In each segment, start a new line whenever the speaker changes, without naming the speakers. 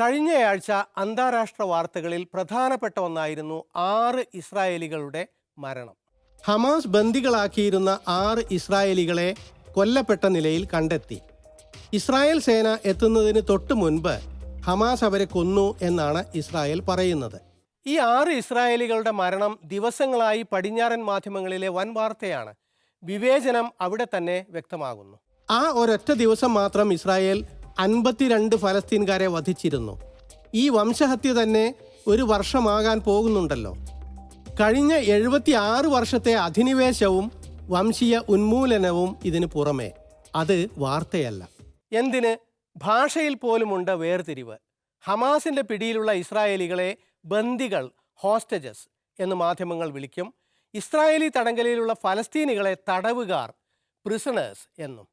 കഴിഞ്ഞയാഴ്ച അന്താരാഷ്ട്ര വാർത്തകളിൽ പ്രധാനപ്പെട്ട ഒന്നായിരുന്നു ആറ് ഇസ്രായേലികളുടെ മരണം. ഹമാസ് ബന്ദികളാക്കിയിരുന്ന ആറ് ഇസ്രായേലികളെ കൊല്ലപ്പെട്ട നിലയിൽ കണ്ടെത്തി. ഇസ്രായേൽ സേന എത്തുന്നതിന് തൊട്ടു മുൻപ് ഹമാസ് അവരെ കൊന്നു എന്നാണ് ഇസ്രായേൽ പറയുന്നത്. ഈ ആറ് ഇസ്രായേലികളുടെ മരണം ദിവസങ്ങളായി പടിഞ്ഞാറൻ മാധ്യമങ്ങളിലെ വൻ വാർത്തയാണ്. വിവേചനം അവിടെ തന്നെ വ്യക്തമാകുന്നു. ആ ഒരൊറ്റ ദിവസം മാത്രം ഇസ്രായേൽ അൻപത്തിരണ്ട് ഫലസ്തീൻകാരെ വധിച്ചിരുന്നു. ഈ വംശഹത്യ തന്നെ ഒരു വർഷമാകാൻ പോകുന്നുണ്ടല്ലോ. കഴിഞ്ഞ എഴുപത്തി ആറ് വർഷത്തെ അധിനിവേശവും വംശീയ ഉന്മൂലനവും ഇതിന് പുറമേ. അത് വാർത്തയല്ല. എന്തിന്? ഭാഷയിൽ പോലുമുണ്ട് വേർതിരിവ്. ഹമാസിന്റെ പിടിയിലുള്ള ഇസ്രായേലികളെ ബന്ദികൾ ഹോസ്റ്റജസ് എന്ന് മാധ്യമങ്ങൾ വിളിക്കും. ഇസ്രായേലി തടങ്കലിലുള്ള ഫലസ്തീനികളെ തടവുകാർ പ്രിസണേഴ്സ് എന്നും.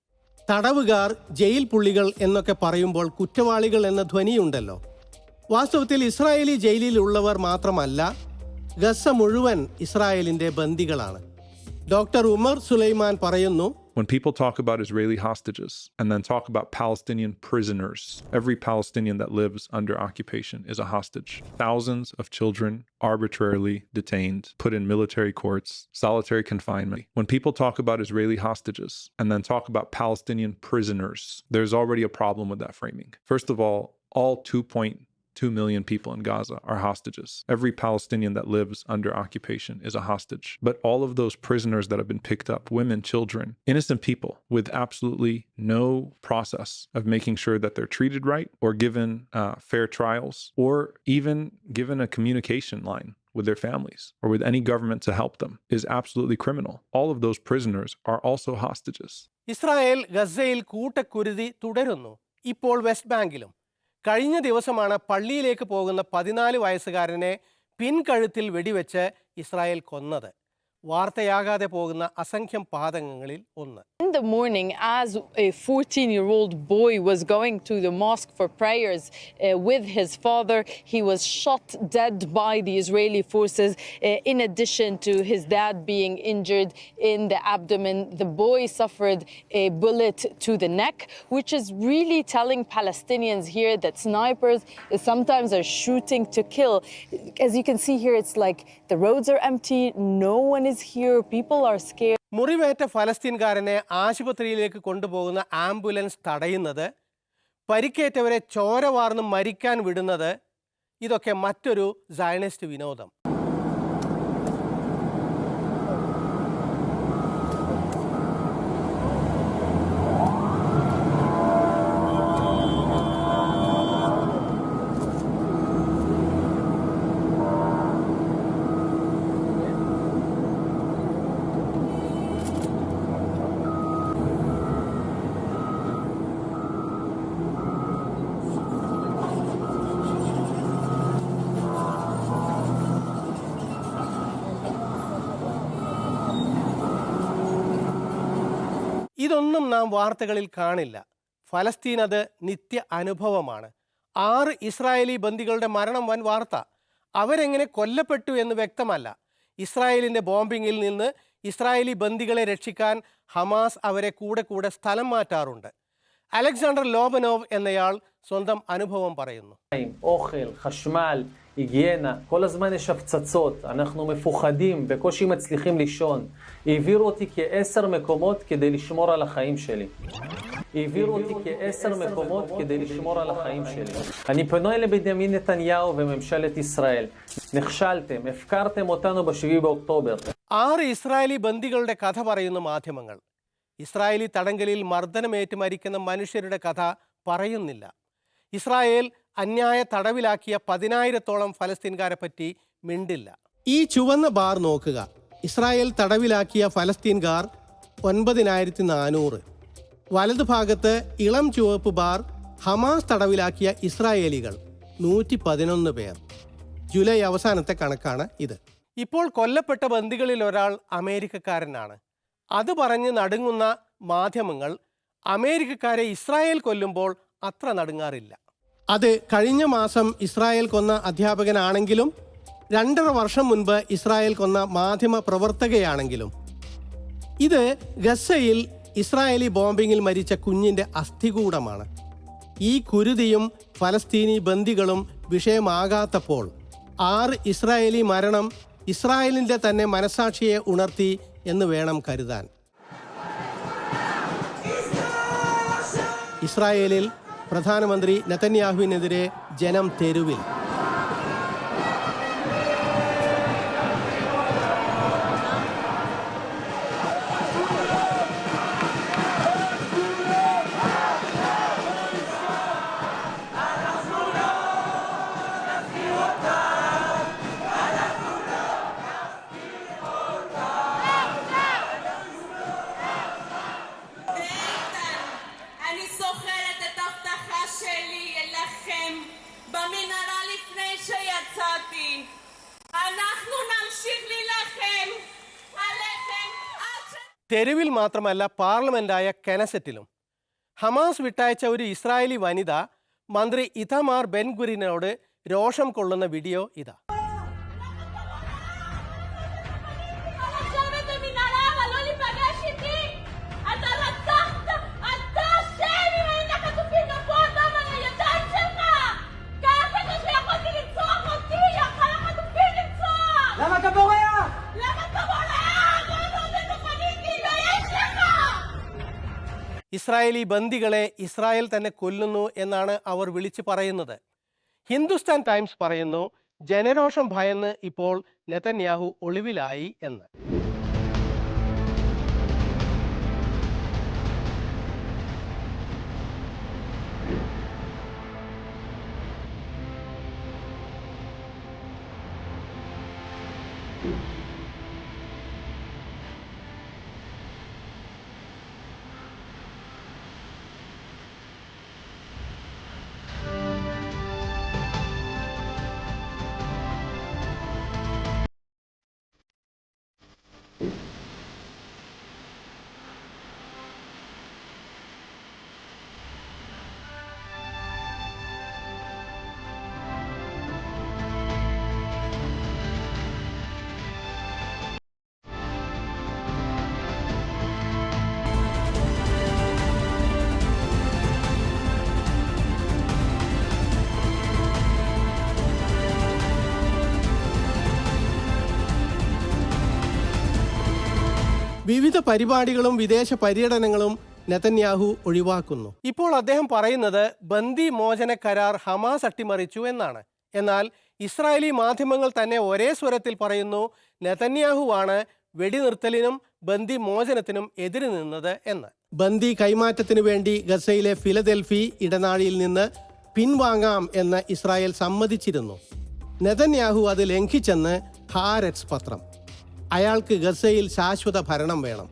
തടവുകാർ ജയിൽ പുള്ളികൾ എന്നൊക്കെ പറയുമ്പോൾ കുറ്റവാളികൾ എന്ന ധ്വനിയുണ്ടല്ലോ. വാസ്തവത്തിൽ ഇസ്രായേലി ജയിലിലുള്ളവർ മാത്രമല്ല ഗസ മുഴുവൻ ഇസ്രായേലിന്റെ ബന്ദികളാണ്. ഡോക്ടർ ഉമർ സുലൈമാൻ പറയുന്നു
When people talk about Israeli hostages and then talk about Palestinian prisoners, every Palestinian that lives under occupation is a hostage. Thousands of children arbitrarily detained, put in military courts, solitary confinement. When people talk about Israeli hostages and then talk about Palestinian prisoners, there's already a problem with that framing. First of all, all 2.2 million people in Gaza are hostages. Every Palestinian that lives under occupation is a hostage. But all of those prisoners that have been picked up women, children, innocent people with absolutely no process of making sure that they're treated right or given uh, fair trials or even given a communication line with their families or with any government to help them is absolutely criminal. All of those prisoners are also hostages.
Israel ഗസയിൽ കൂട്ടക്കുരുതി തുടരുന്നു ഇപ്പോൾ west ബാങ്കിലും കഴിഞ്ഞ ദിവസമാണ് പള്ളിയിലേക്ക് പോകുന്ന പതിനാല് വയസ്സുകാരനെ പിൻകഴുത്തിൽ വെടിവെച്ച് Israel കൊന്നത്. വാർത്തയാകാതെ പോകുന്ന അസംഖ്യം പാതകങ്ങളിൽ ഒന്ന്
In the morning, as a 14 year old boy was going to the mosque for prayers uh, with his father, he was shot dead by the Israeli forces, uh, in addition to his dad being injured in the abdomen. The boy suffered a bullet to the neck, which is really telling Palestinians here that snipers sometimes are shooting to kill. As you can see here, it's like the roads are empty, no one is here, people.
മുറിവേറ്റ ഫലസ്തീൻകാരനെ ആശുപത്രിയിലേക്ക് കൊണ്ടുപോകുന്ന ambulance തടയുന്നത് പരിക്കേറ്റവരെ ചോര മരിക്കാൻ വിടുന്നത് ഇതൊക്കെ മറ്റൊരു സയനിസ്റ്റ് വിനോദം ഇതൊന്നും നാം വാർത്തകളിൽ കാണില്ല. ഫലസ്തീൻ അത് നിത്യ അനുഭവമാണ്. ആറ് ഇസ്രായേലി ബന്ദികളുടെ മരണം വൻ വാർത്ത. അവരെങ്ങനെ കൊല്ലപ്പെട്ടു എന്ന് വ്യക്തമല്ല. ഇസ്രായേലിന്റെ ബോംബിങ്ങിൽ നിന്ന് ഇസ്രായേലി ബന്ദികളെ രക്ഷിക്കാൻ ഹമാസ് അവരെ കൂടെ കൂടെ സ്ഥലം മാറ്റാറുണ്ട്. അലക്സാണ്ടർ ലോബനോവ് എന്നയാൾ സ്വന്തം അനുഭവം പറയുന്നു
מים, אוכל, חשמל, היגיינה, כל הזמן יש הפצצות, אנחנו מפוחדים, בקושי מצליחים לישון. העבירו אותי כעשר מקומות כדי לשמור על החיים שלי. העבירו אותי כעשר מקומות כדי לשמור על החיים שלי. אני פונה לבנימין נתניהו וממשלת ישראל. נכשלתם, הפקרתם אותנו ב-7 באוקטובר.
ആറ് ഇസ്രായേലി ബന്ദികളുടെ കഥ പറയുന്ന മാധ്യമങ്ങൾ ഇസ്രായേലി തടങ്കലിൽ മർദ്ദനമേറ്റ് മരിക്കുന്ന മനുഷ്യരുടെ കഥ പറയുന്നില്ല. ഇസ്രായേൽ അന്യായ തടവിലാക്കിയ പതിനായിരത്തോളം ഫലസ്തീൻകാരെ പറ്റി മിണ്ടില്ല. ഈ ചുവന്ന ബാർ നോക്കുക. ഇസ്രായേൽ തടവിലാക്കിയ ഫലസ്തീൻകാർ ഒൻപതിനായിരത്തി നാനൂറ് വലതു ഭാഗത്ത് ഇളം ചുവപ്പ് ബാർ ഹമാസ് തടവിലാക്കിയ ഇസ്രായേലികൾ നൂറ്റി പതിനൊന്ന് പേർ. ജൂലൈ അവസാനത്തെ കണക്കാണ് ഇത്. ഇപ്പോൾ കൊല്ലപ്പെട്ട ബന്ദികളിൽ ഒരാൾ അമേരിക്കക്കാരനാണ്. അത് പറഞ്ഞ് നടുങ്ങുന്ന മാധ്യമങ്ങൾ അമേരിക്കക്കാരെ ഇസ്രായേൽ കൊല്ലുമ്പോൾ അത്ര നടുങ്ങാറില്ല. അത് കഴിഞ്ഞ മാസം ഇസ്രായേൽ കൊന്ന അധ്യാപകനാണെങ്കിലും രണ്ടര വർഷം മുൻപ് ഇസ്രായേൽ കൊന്ന മാധ്യമ പ്രവർത്തകയാണെങ്കിലും. ഇത് ഗസയിൽ ഇസ്രായേലി ബോംബിങ്ങിൽ മരിച്ച കുഞ്ഞിന്റെ അസ്ഥികൂടമാണ്. ഈ കുരുതിയും ഫലസ്തീനി ബന്ദികളും വിഷയമാകാത്തപ്പോൾ ആറ് ഇസ്രായേലി മരണം ഇസ്രായേലിന്റെ തന്നെ മനസാക്ഷിയെ ഉണർത്തി എന്ന് വേണം കരുതാൻ. ഇസ്രായേലിൽ പ്രധാനമന്ത്രി നെതന്യാഹുവിനെതിരെ ജനം തെരുവിൽ. തെരുവിൽ മാത്രമല്ല പാർലമെന്റായ കെനസെറ്റിലും. ഹമാസ് വിട്ടയച്ച ഒരു ഇസ്രായേലി വനിത മന്ത്രി ഇതമാർ ബെൻഗുരിനോട് രോഷം കൊള്ളുന്ന വീഡിയോ ഇതാ. ഇസ്രായേലി ബന്ദികളെ ഇസ്രായേൽ തന്നെ കൊല്ലുന്നു എന്നാണ് അവർ വിളിച്ചു പറയുന്നത്. ഹിന്ദുസ്ഥാൻ ടൈംസ് പറയുന്നു ജനരോഷം ഭയന്ന് ഇപ്പോൾ നെതന്യാഹു ഒളിവിലായി എന്ന്. വിവിധ പരിപാടികളും വിദേശ പര്യടനങ്ങളും നെതന്യാഹു ഒഴിവാക്കുന്നു. ഇപ്പോൾ അദ്ദേഹം പറയുന്നത് ബന്ദി മോചന കരാർ ഹമാസ് അട്ടിമറിച്ചു എന്നാണ്. എന്നാൽ ഇസ്രായേലി മാധ്യമങ്ങൾ തന്നെ ഒരേ സ്വരത്തിൽ പറയുന്നു നെതന്യാഹുവാണ് വെടിനിർത്തലിനും ബന്ദി മോചനത്തിനും എതിര് നിന്നത് എന്ന്. ബന്ദി കൈമാറ്റത്തിനു വേണ്ടി ഗസയിലെ ഫിലദൽഫി ഇടനാഴിയിൽ നിന്ന് പിൻവാങ്ങാം എന്ന് ഇസ്രായേൽ സമ്മതിച്ചിരുന്നു. നെതന്യാഹു അത് ലംഘിച്ചെന്ന് ഹാരറ്റ്സ് പത്രം. അയാൾക്ക് ഗസയിൽ ശാശ്വത ഭരണം വേണം.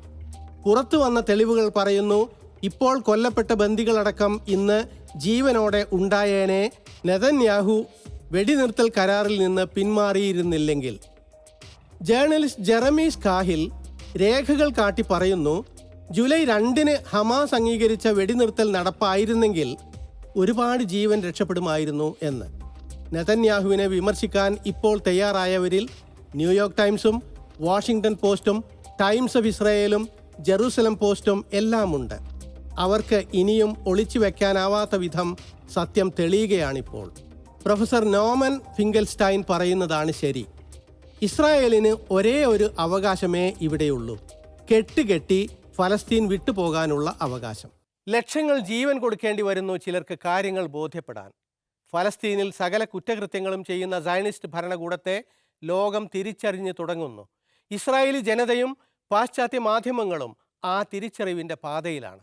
പുറത്തു വന്ന തെളിവുകൾ പറയുന്നു ഇപ്പോൾ കൊല്ലപ്പെട്ട ബന്ദികളടക്കം ഇന്ന് ജീവനോടെ ഉണ്ടായേനെ നെതന്യാഹു വെടിനിർത്തൽ കരാറിൽ നിന്ന് പിന്മാറിയിരുന്നില്ലെങ്കിൽ. ജേർണലിസ്റ്റ് ജെറമീസ് കാഹിൽ രേഖകൾ കാട്ടി പറയുന്നു ജൂലൈ രണ്ടിന് ഹമാസ് അംഗീകരിച്ച വെടിനിർത്തൽ നടപ്പായിരുന്നെങ്കിൽ ഒരുപാട് ജീവൻ രക്ഷപ്പെടുമായിരുന്നു എന്ന്. നെതന്യാഹുവിനെ വിമർശിക്കാൻ ഇപ്പോൾ തയ്യാറായവരിൽ ന്യൂയോർക്ക് ടൈംസും വാഷിംഗ്ടൺ പോസ്റ്റും ടൈംസ് ഓഫ് ഇസ്രയേലും ജെറൂസലം പോസ്റ്റും എല്ലാമുണ്ട്. അവർക്ക് ഇനിയും ഒളിച്ചു വയ്ക്കാനാവാത്ത വിധം സത്യം തെളിയുകയാണിപ്പോൾ. പ്രൊഫസർ നോമൻ ഫിംഗൽസ്റ്റൈൻ പറയുന്നതാണ് ശരി. ഇസ്രായേലിന് ഒരേ ഒരു അവകാശമേ ഇവിടെയുള്ളൂ. കെട്ടുകെട്ടി ഫലസ്തീൻ വിട്ടുപോകാനുള്ള അവകാശം. ലക്ഷങ്ങൾ ജീവൻ കൊടുക്കേണ്ടി വരുന്നു ചിലർക്ക് കാര്യങ്ങൾ ബോധ്യപ്പെടാൻ. ഫലസ്തീനിൽ സകല കുറ്റകൃത്യങ്ങളും ചെയ്യുന്ന സയനിസ്റ്റ് ഭരണകൂടത്തെ ലോകം തിരിച്ചറിഞ്ഞു തുടങ്ങുന്നു. ഇസ്രായേലി ജനതയും പാശ്ചാത്യ മാധ്യമങ്ങളും ആ തിരിച്ചറിവിന്റെ പാതയിലാണ്.